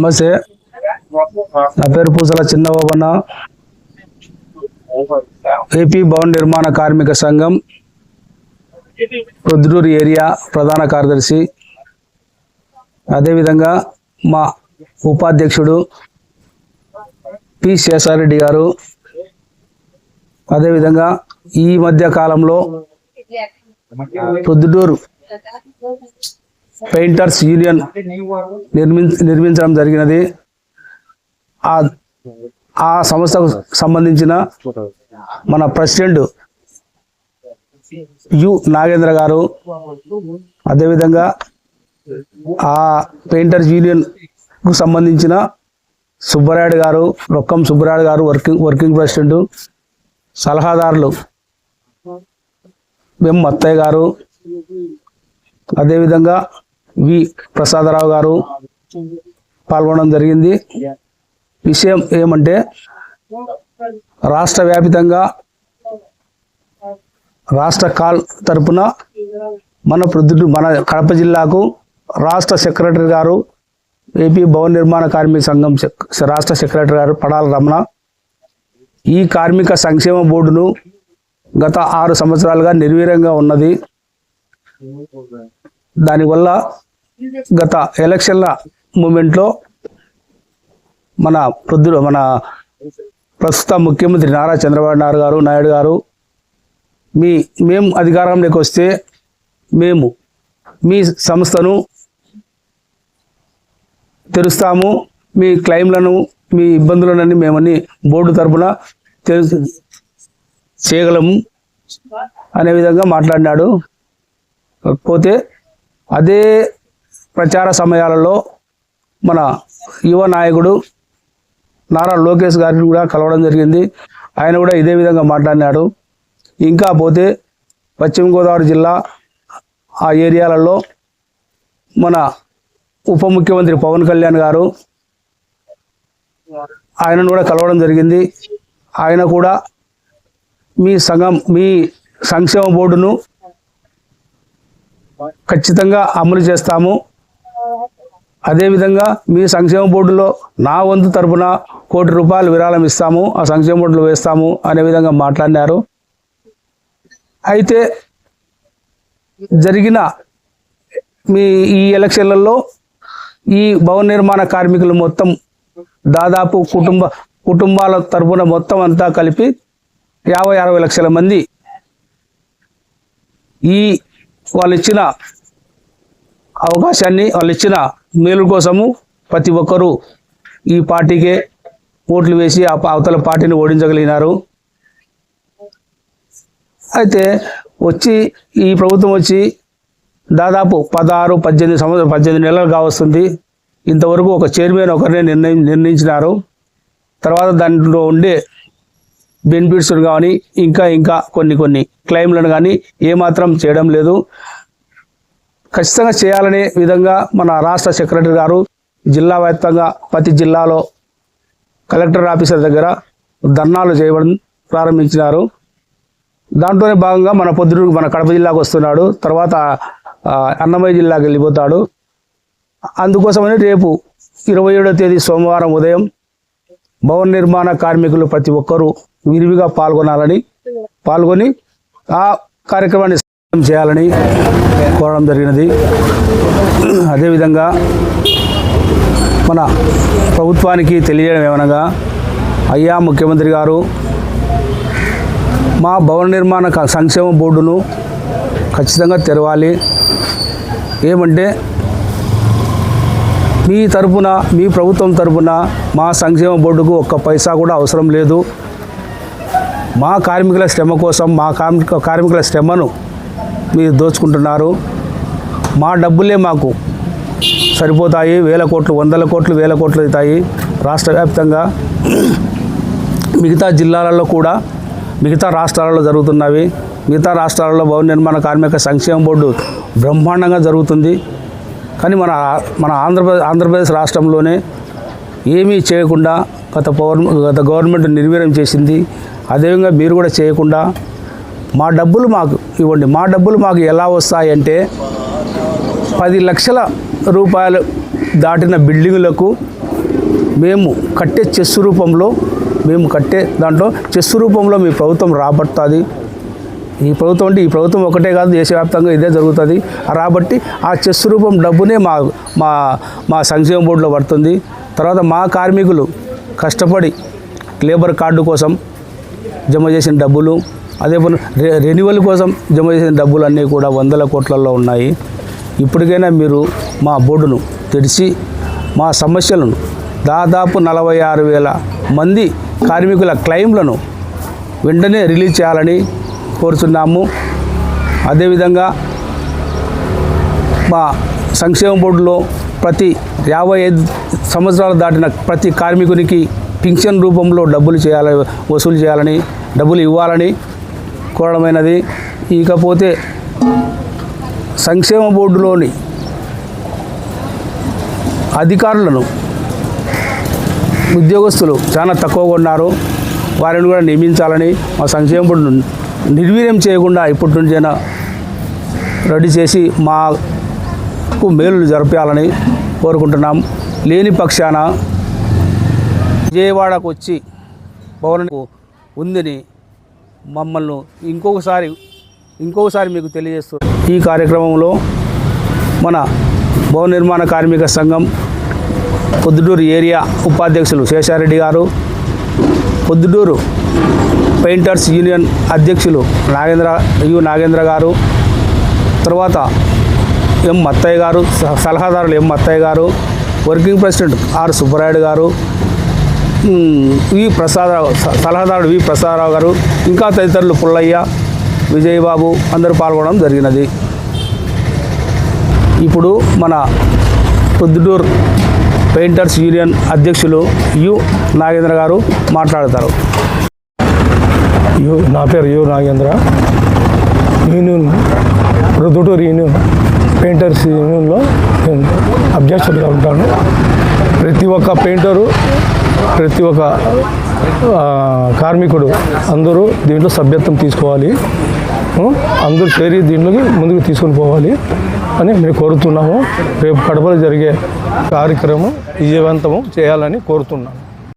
నమస్తే. నా పేరు పూసల చిన్నబాబన్న. ఏపీ భవన్ నిర్మాణ కార్మిక సంఘం ప్రొద్దుటూరు ఏరియా ప్రధాన కార్యదర్శి. అదేవిధంగా మా ఉపాధ్యక్షుడు పి శేషారెడ్డి గారు. అదేవిధంగా ఈ మధ్య కాలంలో ప్రొద్దుటూరు పెయింటర్స్ యూనియన్ నిర్మించడం జరిగినది. ఆ ఆ సంస్థకు సంబంధించిన మన ప్రెసిడెంట్ యు నాగేంద్ర గారు అదేవిధంగా ఆ పెయింటర్స్ యూనియన్కు సంబంధించిన సుబ్బరాయుడు గారు రొక్కం సుబ్బరాయుడు గారు వర్కింగ్ వర్కింగ్ ప్రెసిడెంట్ సలహాదారులు ఎం మత్తయ్య గారు అదేవిధంగా వి ప్రసాదరావు గారు పాల్గొనడం జరిగింది. విషయం ఏమంటే రాష్ట్ర వ్యాపితంగా రాష్ట్ర కాల్ తరపున మన ప్రొద్దుటూ మన కడప జిల్లాకు రాష్ట్ర సెక్రటరీ గారు ఏపీ భవన నిర్మాణ కార్మిక సంఘం రాష్ట్ర సెక్రటరీ గారు పడాల రమణ ఈ కార్మిక సంక్షేమ బోర్డును గత ఆరు సంవత్సరాలుగా నిర్వీర్యంగా ఉన్నది. దానివల్ల గత ఎలక్షన్ల మూమెంట్లో మన ప్రొద్దు మన ప్రస్తుత ముఖ్యమంత్రి నారా చంద్రబాబు నాయుడు గారు నాయుడు గారు మీ మేము అధికారంలోకి వస్తే మేము మీ సంస్థను తెరుస్తాము మీ క్లెయిమ్లను మీ ఇబ్బందులనని మేమని బోర్డు తరఫున తెలుసు చేయగలము అనే విధంగా మాట్లాడినాడు. కాకపోతే అదే ప్రచార సమయాలలో మన యువ నాయకుడు నారా లోకేష్ గారిని కూడా కలవడం జరిగింది. ఆయన కూడా ఇదే విధంగా మాట్లాడినాడు. ఇంకా పోతే పశ్చిమ గోదావరి జిల్లా ఆ ఏరియాలలో మన ఉప ముఖ్యమంత్రి పవన్ కళ్యాణ్ గారు ఆయనను కూడా కలవడం జరిగింది. ఆయన కూడా మీ సంఘం మీ సంక్షేమ బోర్డును ఖచ్చితంగా అమలు చేస్తాము. అదేవిధంగా మీ సంక్షేమ బోర్డులో నా వంతు తరపున కోటి రూపాయలు విరాళం ఇస్తాము. ఆ సంక్షేమ బోర్డులో వేస్తాము అనే విధంగా మాట్లాడినారు. అయితే జరిగిన మీ ఈ ఎలక్షన్లలో ఈ భవన నిర్మాణ కార్మికులు మొత్తం దాదాపు కుటుంబ కుటుంబాల తరపున మొత్తం అంతా కలిపి యాభై అరవై లక్షల మంది ఈ వాళ్ళు ఇచ్చిన అవకాశాన్ని వాళ్ళు ఇచ్చిన మేలు కోసము ప్రతి ఒక్కరూ ఈ పార్టీకే ఓట్లు వేసి ఆ అవతల పార్టీని ఓడించగలిగినారు. అయితే వచ్చి ఈ ప్రభుత్వం వచ్చి దాదాపు పదహారు పద్దెనిమిది సంవత్సరం పద్దెనిమిది నెలలు కావస్తుంది. ఇంతవరకు ఒక చైర్మన్ ఒకరినే నిర్ణయం నిర్ణయించినారు. తర్వాత దాంట్లో ఉండే బెనిఫిట్స్ కానీ ఇంకా ఇంకా కొన్ని కొన్ని క్లెయిమ్లను కానీ ఏమాత్రం చేయడం లేదు. ఖచ్చితంగా చేయాలనే విధంగా మన రాష్ట్ర సెక్రటరీ గారు జిల్లా వ్యాప్తంగా ప్రతి జిల్లాలో కలెక్టర్ ఆఫీసర్ దగ్గర ధర్నాలు చేయడం ప్రారంభించినారు. దాంట్లోనే భాగంగా మన పొద్దురు మన కడప జిల్లాకు వస్తున్నాడు. తర్వాత అన్నమయ్య జిల్లాకి వెళ్ళిపోతాడు. అందుకోసమని రేపు ఇరవై ఏడో తేదీ సోమవారం ఉదయం భవన నిర్మాణ కార్మికులు ప్రతి ఒక్కరూ విరివిగా పాల్గొనాలని పాల్గొని ఆ కార్యక్రమాన్ని చేయాలని కోరడం జరిగినది. అదేవిధంగా మన ప్రభుత్వానికి తెలియడం ఏమనగా అయ్యా ముఖ్యమంత్రి గారు మా భవన నిర్మాణ సంక్షేమ బోర్డును ఖచ్చితంగా తెరవాలి. ఏమంటే మీ తరపున మీ ప్రభుత్వం తరపున మా సంక్షేమ బోర్డుకు ఒక్క పైసా కూడా అవసరం లేదు. మా కార్మికుల శ్రమ కోసం మా కార్మిక కార్మికుల శ్రమను మీరు దోచుకుంటున్నారు. మా డబ్బులే మాకు సరిపోతాయి. వేల కోట్లు వందల కోట్లు వేల కోట్లు అవుతాయి. రాష్ట్ర వ్యాప్తంగా మిగతా జిల్లాలలో కూడా మిగతా రాష్ట్రాలలో జరుగుతున్నవి. మిగతా రాష్ట్రాలలో భవన నిర్మాణ కార్మిక సంక్షేమ బోర్డు బ్రహ్మాండంగా జరుగుతుంది. కానీ మన మన ఆంధ్రప్రదేశ్ ఆంధ్రప్రదేశ్ రాష్ట్రంలోనే ఏమీ చేయకుండా గత పవర్ గత గవర్నమెంట్ నిర్వీర్యం చేసింది. అదేవిధంగా మీరు కూడా చేయకుండా మా డబ్బులు మాకు ఇవ్వండి. మా డబ్బులు మాకు ఎలా వస్తాయంటే పది లక్షల రూపాయలు దాటిన బిల్డింగులకు మేము కట్టే చెస్ రూపంలో మేము కట్టే దాంట్లో చెస్ రూపంలో మీ ప్రభుత్వం రాబడుతుంది. ఈ ప్రభుత్వం అంటే ఈ ప్రభుత్వం ఒకటే కాదు దేశవ్యాప్తంగా ఇదే జరుగుతుంది. రాబట్టి ఆ చెస్ రూపం డబ్బునే మా మా మా సంక్షేమ బోర్డులో పడుతుంది. తర్వాత మా కార్మికులు కష్టపడి లేబర్ కార్డు కోసం జమ చేసిన డబ్బులు అదే రె రెన్యువల్ కోసం జమ చేసిన డబ్బులు అన్నీ కూడా వందల కోట్లలో ఉన్నాయి. ఇప్పటికైనా మీరు మా బోర్డును తెరిచి మా సమస్యలను దాదాపు నలభై ఆరు వేల మంది కార్మికుల క్లెయిమ్లను వెంటనే రిలీజ్ చేయాలని కోరుతున్నాము అదేవిధంగా మా సంక్షేమ బోర్డులో ప్రతి యాభై ఐదు సంవత్సరాలు దాటిన ప్రతి కార్మికునికి పింఛన్ రూపంలో డబ్బులు చేయాలని వసూలు చేయాలని డబ్బులు ఇవ్వాలని కోరడమైనది. ఇకపోతే సంక్షేమ బోర్డులోని అధికారులను ఉద్యోగస్తులు చాలా తక్కువగా ఉన్నారు. వారిని కూడా నియమించాలని మా సంక్షేమ బోర్డు నిర్వీర్యం చేయకుండా ఇప్పటి నుంచైనా రెడీ చేసి మాకు మేలు జరపాలని కోరుకుంటున్నాం. లేని పక్షాన విజయవాడకు వచ్చి భవనకు ఉందని మమ్మల్ని ఇంకొకసారి ఇంకొకసారి మీకు తెలియజేస్తుంది ఈ కార్యక్రమంలో మన భవన నిర్మాణ కార్మిక సంఘం పొద్దుటూరు ఏరియా ఉపాధ్యక్షులు శేషారెడ్డి గారు పొద్దుటూరు పెయింటర్స్ యూనియన్ అధ్యక్షులు నాగేంద్ర యు నాగేంద్ర గారు తర్వాత ఎం మత్తయ్య గారు సలహాదారులు ఎం మత్తయ్య గారు వర్కింగ్ ప్రెసిడెంట్ ఆర్ సుబ్బరాయుడు గారు వి ప్రసాదరావు స- సలహాదారుడు వి ప్రసాదరావు గారు ఇంకా తదితరులు పుల్లయ్య విజయబాబు అందరూ పాల్గొనడం జరిగినది. ఇప్పుడు మన పొద్దుటూరు పెయింటర్స్ యూనియన్ అధ్యక్షులు యు నాగేంద్ర గారు మాట్లాడతారు. యు నా పేరు యు నాగేంద్ర. యూనియన్ రుదుటూరు యూనియన్ పెయింటర్స్ యూనియన్లో నేను అధ్యక్షుడిగా ఉంటాను. ప్రతి ఒక్క పెయింటరు ప్రతి ఒక్క కార్మికుడు అందరూ దీంట్లో సభ్యత్వం తీసుకోవాలి. అందరూ చేరి దీంట్లోకి ముందుకు తీసుకొని పోవాలి అని మేము కోరుతున్నాము. రేపు కడపలో జరిగే కార్యక్రమం విజయవంతము చేయాలని కోరుతున్నాము.